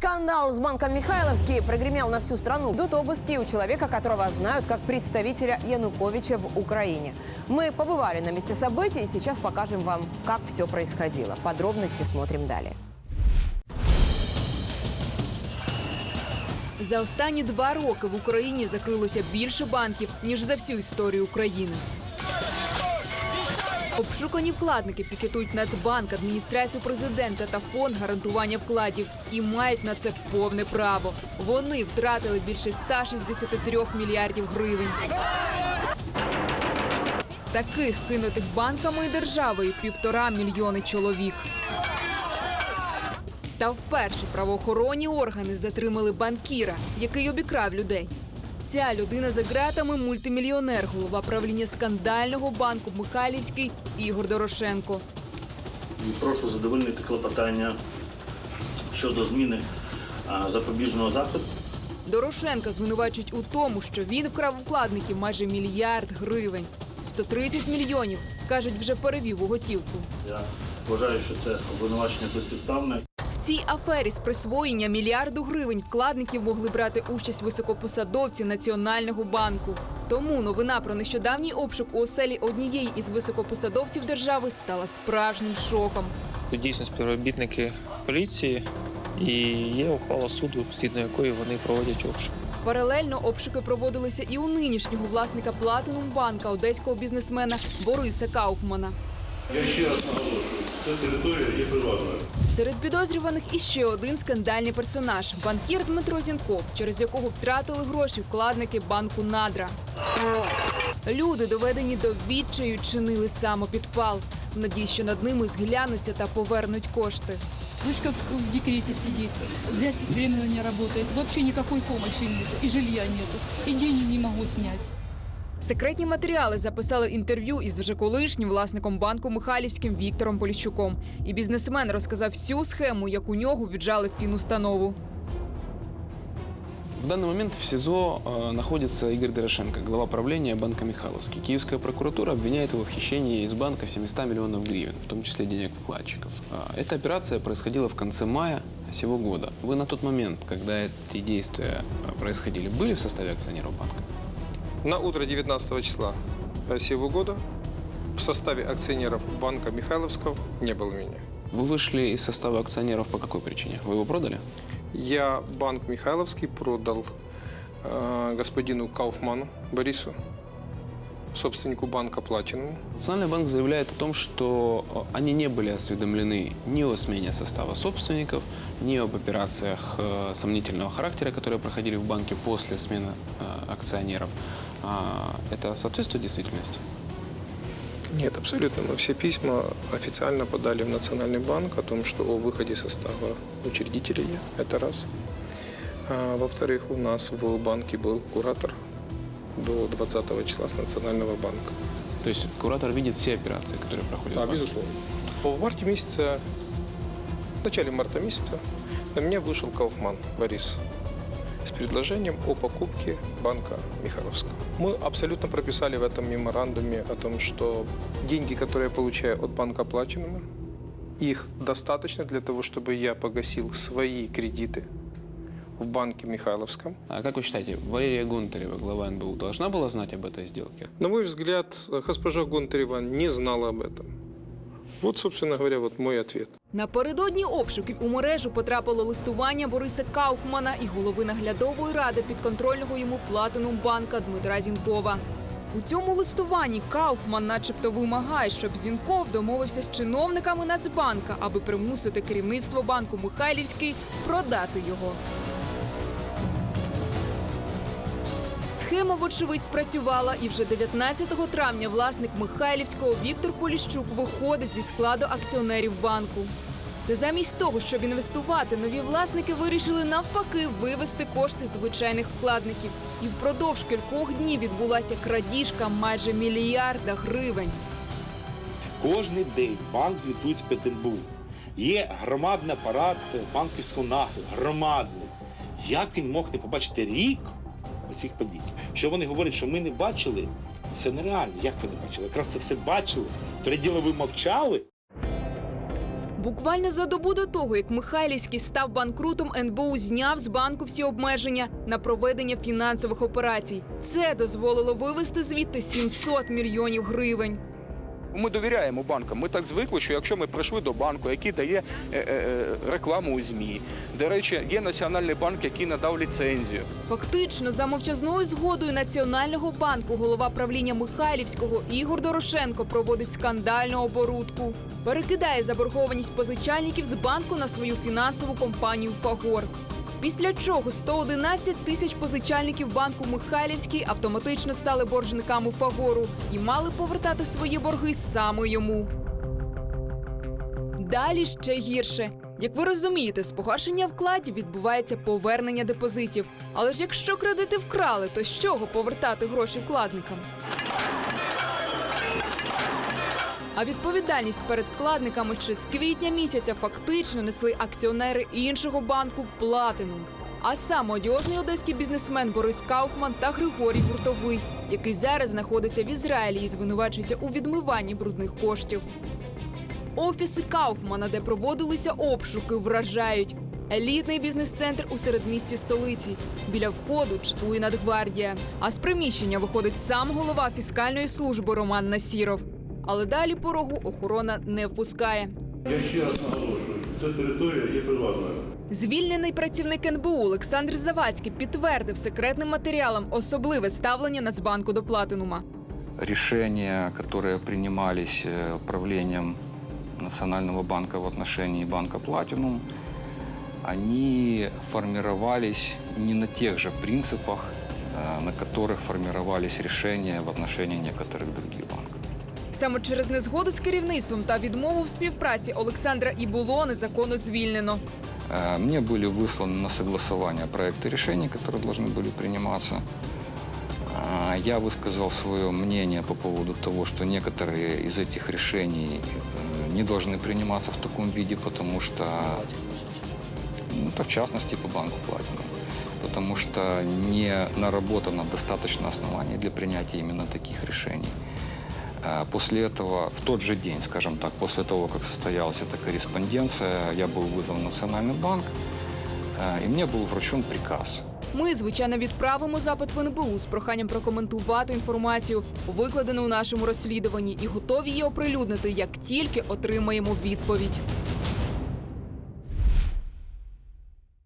Скандал с банком Михайловский прогремел на всю страну. Идут обыски у человека, которого знают как представителя Януковича в Украине. Мы побывали на месте событий и сейчас покажем вам, как все происходило. Подробности смотрим далее. За останні два роки в Україні закрилося більше банків ніж за всю історію України. Обшукані вкладники пікетують Нацбанк, адміністрацію президента та фонд гарантування вкладів і мають на це повне право. Вони втратили більше 163 мільярдів гривень. Таких кинутих банками і державою півтора мільйони чоловік. Та вперше правоохоронні органи затримали банкіра, який обікрав людей. Ця людина за ґратами мультимільйонер, голова правління скандального банку Михайлівський Ігор Дорошенко. Прошу задовольнити клопотання щодо зміни а, запобіжного заходу. Дорошенка звинувачують у тому, що він вкрав у вкладників майже мільярд гривень. 130 мільйонів, кажуть, вже перевів у готівку. Я вважаю, що це обвинувачення безпідставне. В цій афері з присвоєння мільярду гривень вкладників могли брати участь високопосадовці Національного банку. Тому новина про нещодавній обшук у оселі однієї із високопосадовців держави стала справжнім шоком. Це дійсно співробітники поліції, і є ухвала суду, згідно якої вони проводять обшук. Паралельно обшуки проводилися і у нинішнього власника Платинум банка одеського бізнесмена Бориса Кауфмана. Я ще раз наголошую, це територія є приватною. Серед підозрюваних іще один скандальний персонаж банкір Дмитро Зінков, через якого втратили гроші вкладники банку Надра. Люди, доведені до відчаю, чинили самопідпал. В надії, що над ними зглянуться та повернуть кошти. Дочка в, декрете сидит, зять временно не работает, вообще никакой помощи нету, и жилья нету, и деньги не могу снять. Секретні матеріали записали інтерв'ю із вже колишнім власником банку Михайлівським Віктором Поліщуком. І бізнесмен розказав всю схему, як у нього віджали фінустанову. В данный момент в СИЗО э, находится Игорь Дорошенко, глава правления банка Михайловский. Киевская прокуратура обвиняет его в хищении из банка 700 миллионов гривен, в том числе денег вкладчиков. А, Эта операция происходила в конце мая сего года. Вы на тот момент, когда эти действия э, происходили, были в составе акционеров банка? На утро 19 числа сего года в составе акционеров банка Михайловского не было меня. Вы вышли из состава акционеров по какой причине? Вы его продали? Я банк Михайловский продал э, господину Кауфману Борису, собственнику банка Платинум. Национальный банк заявляет о том, что э, они не были осведомлены ни о смене состава собственников, ни об операциях э, сомнительного характера, которые проходили в банке после смены э, акционеров. А, Это соответствует действительности? Нет, абсолютно. Мы все письма официально подали в Национальный банк о том, что о выходе состава учредителей. Это раз. А, во-вторых, у нас в банке был куратор до 20 числа с Национального банка. То есть куратор видит все операции, которые проходят Да, безусловно. В марте месяца, в начале марта месяца на меня вышел Кауфман Борис с предложением о покупке банка Михайловского. Мы абсолютно прописали в этом меморандуме о том, что деньги, которые я получаю от банка Платинума, их достаточно для того, чтобы я погасил свои кредиты в банке Михайловском. А как вы считаете, Валерия Гонтарева, глава НБУ, должна была знать об этой сделке? На мой взгляд, госпожа Гонтарева не знала об этом. Вот, собственно говоря, вот мой ответ. Напередодні обшуків у мережу потрапило листування Бориса Кауфмана і голови наглядової ради підконтрольного йому платинум банка Дмитра Зінкова. У цьому листуванні Кауфман, начебто, вимагає, щоб Зінков домовився з чиновниками Нацбанка, аби примусити керівництво банку Михайлівський продати його. Схема, вочевидь, спрацювала, і вже 19 травня власник Михайлівського Віктор Поліщук виходить зі складу акціонерів банку. Та замість того, щоб інвестувати, нові власники вирішили навпаки вивести кошти звичайних вкладників. І впродовж кількох днів відбулася крадіжка майже мільярда гривень. Кожний день банк звітує з Петербургу. Є громадний апарат банківського нагляду, громадний. Як він мог не побачити рік оцих подій? Що вони говорять, що ми не бачили? Це нереально. Як ви не бачили? Якраз це все бачили. Тоді ви мовчали. Буквально за добу до того, як Михайлівський став банкрутом, НБУ зняв з банку всі обмеження на проведення фінансових операцій. Це дозволило вивести звідти 700 мільйонів гривень. Ми довіряємо банкам. Ми так звикли, що якщо ми прийшли до банку, який дає е, е, рекламу у ЗМІ, до речі, є національний банк, який надав ліцензію. Фактично, за мовчазною згодою Національного банку голова правління Михайлівського Ігор Дорошенко проводить скандальну оборудку. Перекидає заборгованість позичальників з банку на свою фінансову компанію Фагор. Після чого 111 тисяч позичальників банку Михайлівський автоматично стали боржниками Фагору і мали повертати свої борги саме йому. Далі ще гірше. Як ви розумієте, з погашення вкладів відбувається повернення депозитів. Але ж якщо кредити вкрали, то з чого повертати гроші вкладникам? А відповідальність перед вкладниками ще з квітня місяця фактично несли акціонери іншого банку Платинум. А сам одіозний одеський бізнесмен Борис Кауфман та Григорій Гуртовий, який зараз знаходиться в Ізраїлі і звинувачується у відмиванні брудних коштів. Офіси Кауфмана, де проводилися обшуки, вражають. Елітний бізнес-центр у середмісті столиці. Біля входу чатує Нацгвардія. А з приміщення виходить сам голова фіскальної служби Роман Насіров Але далі порогу охорона не впускає. Я ще раз наголошую, що ця територія є приватною. Звільнений працівник НБУ Олександр Завадський підтвердив секретним матеріалам особливе ставлення Нацбанку до Платинума. решения, которые принимались э, управлением Национального банка в отношении банка Platinum, они формировались не на тех же принципах, э, на которых формировались решения в отношении некоторых других банков. Саме через незгоду з керівництвом та відмову в співпраці Олександра і було незаконно звільнено. Э, Мне были высланы на согласование проекты решений, которые должны были приниматься. А, Я высказал свое мнение по поводу того, что некоторые из этих решений э, не должны приниматься в таком виде, потому что, ну, это в частности по банку Платинум, потому что не наработано достаточно оснований для принятия именно таких решений. А После этого, в тот же день, скажем так, после того, как состоялась эта корреспонденция, я был вызван в Национальный банк, э, и мне был вручен приказ Ми, звичайно, відправимо запит в НБУ з проханням прокоментувати інформацію, викладену у нашому розслідуванні, і готові її оприлюднити, як тільки отримаємо відповідь.